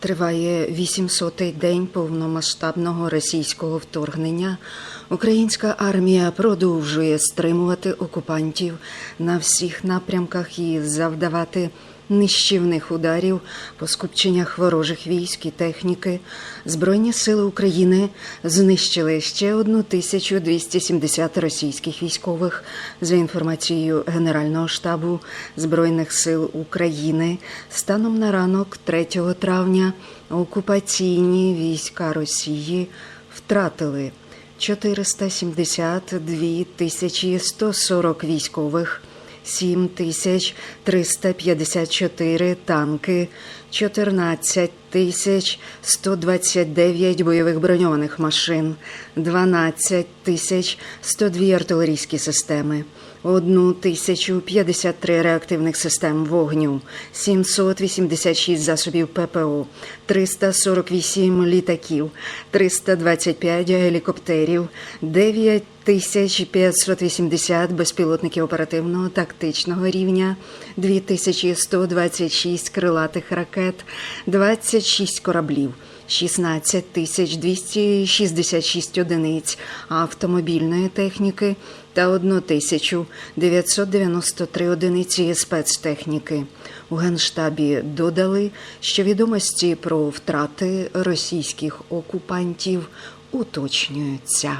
Триває 800-й день повномасштабного російського вторгнення. Українська армія продовжує стримувати окупантів на всіх напрямках і завдавати нищівних ударів по скупченнях ворожих військ і техніки. Збройні сили України знищили ще 1270 російських військових. За інформацією Генерального штабу Збройних сил України, станом на ранок 3 травня окупаційні війська Росії втратили 472 тисячі 140 військових. 7 тисяч 354 танки, 14 тисяч 129 бойових броньованих машин, 12 тисяч 102 артилерійські системи, 1 тисячу 53 реактивних систем вогню, 786 засобів ППО, 348 літаків, 325 гелікоптерів, 9 1580 безпілотників оперативного тактичного рівня, 2126 крилатих ракет, 26 кораблів, 16 тисяч 266 одиниць автомобільної техніки та 1 тисячу 993 одиниці спецтехніки. У Генштабі додали, що відомості про втрати російських окупантів уточнюються.